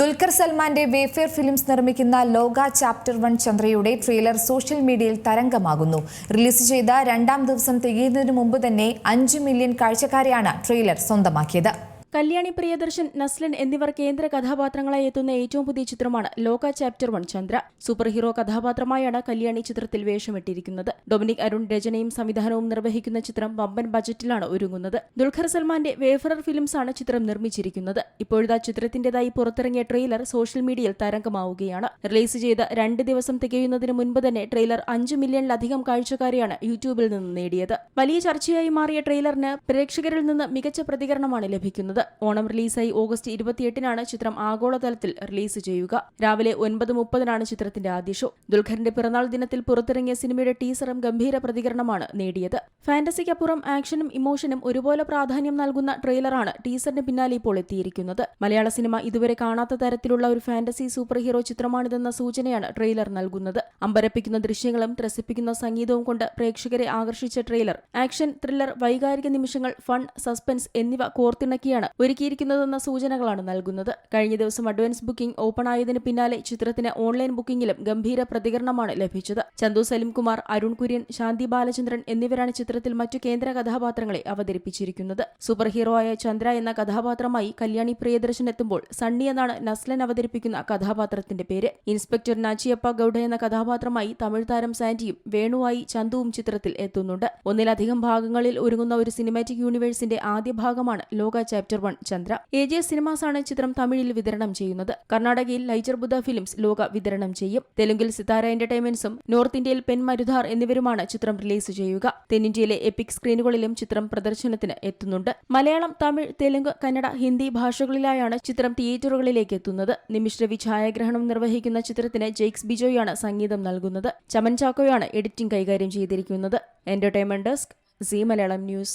ദുൽഖർ സൽമാന്റെ വേഫെയർ ഫിലിംസ് നിർമ്മിക്കുന്ന Lokah chapter one ചന്ദ്രയുടെ trailer social മീഡിയയിൽ തരംഗമാകുന്നു. റിലീസ് ചെയ്ത രണ്ടാം ദിവസം തികയുന്നതിനു മുമ്പ് തന്നെ അഞ്ച് മില്യൺ കാഴ്ചക്കാരെയാണ് ട്രെയിലർ സ്വന്തമാക്കിയത്. കല്യാണി പ്രിയദർശൻ നസ്ലൻ എന്നിവർ കേന്ദ്ര കഥാപാത്രങ്ങളായി എത്തുന്ന ഏറ്റവും പുതിയ ചിത്രമാണ് Lokah chapter one Chandra. Super hero കഥാപാത്രമായാണ് Kalyani ചിത്രത്തിൽ വേഷമിട്ടിരിക്കുന്നത്. ഡൊമിനിക് അരുൺ രചനയും സംവിധാനവും നിർവഹിക്കുന്ന ചിത്രം വമ്പൻ ബജറ്റിലാണ് ഒരുങ്ങുന്നത്. ദുൽഖർ സൽമാന്റെ വേഫറർ ഫിലിംസ് ആണ് ചിത്രം നിർമ്മിച്ചിരിക്കുന്നത്. ഇപ്പോഴത്തെ ചിത്രത്തിന്റേതായി പുറത്തിറങ്ങിയ ട്രെയിലർ സോഷ്യൽ മീഡിയയിൽ തരംഗമാവുകയാണ്. റിലീസ് ചെയ്ത് രണ്ട് ദിവസം തികയുന്നതിന് മുൻപ് തന്നെ ട്രെയിലർ അഞ്ച് മില്യണിലധികം കാഴ്ചക്കാരെയാണ് യൂട്യൂബിൽ നിന്ന് നേടിയത്. വലിയ ചർച്ചയായി മാറിയ ട്രെയിലറിന് പ്രേക്ഷകരിൽ നിന്ന് മികച്ച പ്രതികരണമാണ് ലഭിക്കുന്നത്. ഓണം റിലീസായി ഓഗസ്റ്റ് ഇരുപത്തിയെട്ടിനാണ് ചിത്രം ആഗോളതലത്തിൽ റിലീസ് ചെയ്യുക. രാവിലെ ഒൻപത് മുപ്പതിനാണ് ചിത്രത്തിന്റെ ആദ്യ ഷോ. ദുൽഖറിന്റെ പിറന്നാൾ ദിനത്തിൽ പുറത്തിറങ്ങിയ സിനിമയുടെ ടീസറും ഗംഭീര പ്രതികരണമാണ് നേടിയത്. ഫാന്റസിക്കപ്പുറം ആക്ഷനും ഇമോഷനും ഒരുപോലെ പ്രാധാന്യം നൽകുന്ന ട്രെയിലറാണ് ടീസറിന് പിന്നാലെ ഇപ്പോൾ എത്തിയിരിക്കുന്നത്. മലയാള സിനിമ ഇതുവരെ കാണാത്ത തരത്തിലുള്ള ഒരു ഫാന്റസി സൂപ്പർ ഹീറോ ചിത്രമാണിതെന്ന സൂചനയാണ് ട്രെയിലർ നൽകുന്നത്. അമ്പരപ്പിക്കുന്ന ദൃശ്യങ്ങളും ത്രസിപ്പിക്കുന്ന സംഗീതവും കൊണ്ട് പ്രേക്ഷകരെ ആകർഷിച്ച ട്രെയിലർ. ആക്ഷൻ ത്രില്ലർ വൈകാരിക നിമിഷങ്ങൾ ഫൺ സസ്പെൻസ് എന്നിവ കോർത്തിണക്കിയാണ് ഒരുക്കിയിരിക്കുന്നതെന്ന സൂചനകളാണ് നൽകുന്നത്. കഴിഞ്ഞ ദിവസം അഡ്വാൻസ് ബുക്കിംഗ് ഓപ്പൺ ആയതിന് പിന്നാലെ ചിത്രത്തിന് ഓൺലൈൻ ബുക്കിംഗിലും ഗംഭീര പ്രതികരണമാണ് ലഭിച്ചത്. ചന്തു സലിംകുമാർ അരുൺ കുര്യൻ ശാന്തി ബാലചന്ദ്രൻ എന്നിവരാണ് ചിത്രത്തിൽ മറ്റു കേന്ദ്ര കഥാപാത്രങ്ങളെ അവതരിപ്പിച്ചിരിക്കുന്നത്. സൂപ്പർ ഹീറോ ആയ ചന്ദ്ര എന്ന കഥാപാത്രമായി കല്യാണി പ്രിയദർശൻ എത്തുമ്പോൾ സണ്ണി എന്നാണ് നസ്ലൻ അവതരിപ്പിക്കുന്ന കഥാപാത്രത്തിന്റെ പേര്. ഇൻസ്പെക്ടർ നാച്ചിയപ്പ ഗൌഡ എന്ന കഥാപാത്രമായി തമിഴ് താരം സാന്റിയും വേണുവായി ചന്തുവും ചിത്രത്തിൽ എത്തുന്നുണ്ട്. ഒന്നിലധികം ഭാഗങ്ങളിൽ ഒരുങ്ങുന്ന ഒരു സിനിമാറ്റിക് യൂണിവേഴ്സിന്റെ ആദ്യ ഭാഗമാണ് Lokah chapter one Chandra. A J cinemas ആണ് ചിത്രം തമിഴിൽ വിതരണം ചെയ്യുന്നത്. കർണാടകയിൽ ലൈജർ ബുദ്ധ ഫിലിംസ് ലോക വിതരണം ചെയ്യും. തെലുങ്കിൽ സിതാര എന്റർടൈൻമെന്റ്സും നോർത്ത് ഇന്ത്യയിൽ പെൻ മരുധാർ എന്നിവരുമാണ് ചിത്രം റിലീസ് ചെയ്യുക. തെന്നിന്ത്യയിലെ എപ്പിക് സ്ക്രീനുകളിലും ചിത്രം പ്രദർശനത്തിന് എത്തുന്നുണ്ട്. മലയാളം തമിഴ് തെലുങ്ക് കന്നഡ ഹിന്ദി ഭാഷകളിലായാണ് ചിത്രം തിയേറ്ററുകളിലേക്ക് എത്തുന്നത്. നിമിഷ് രവി ഛായാഗ്രഹണം നിർവഹിക്കുന്ന ചിത്രത്തിന് ജെയ്ക്സ് ബിജോയാണ് സംഗീതം നൽകുന്നത്. ചമൻ ചാക്കോയാണ് എഡിറ്റിംഗ് കൈകാര്യം ചെയ്തിരിക്കുന്നത്. Entertainment desk Zee Malayalam news.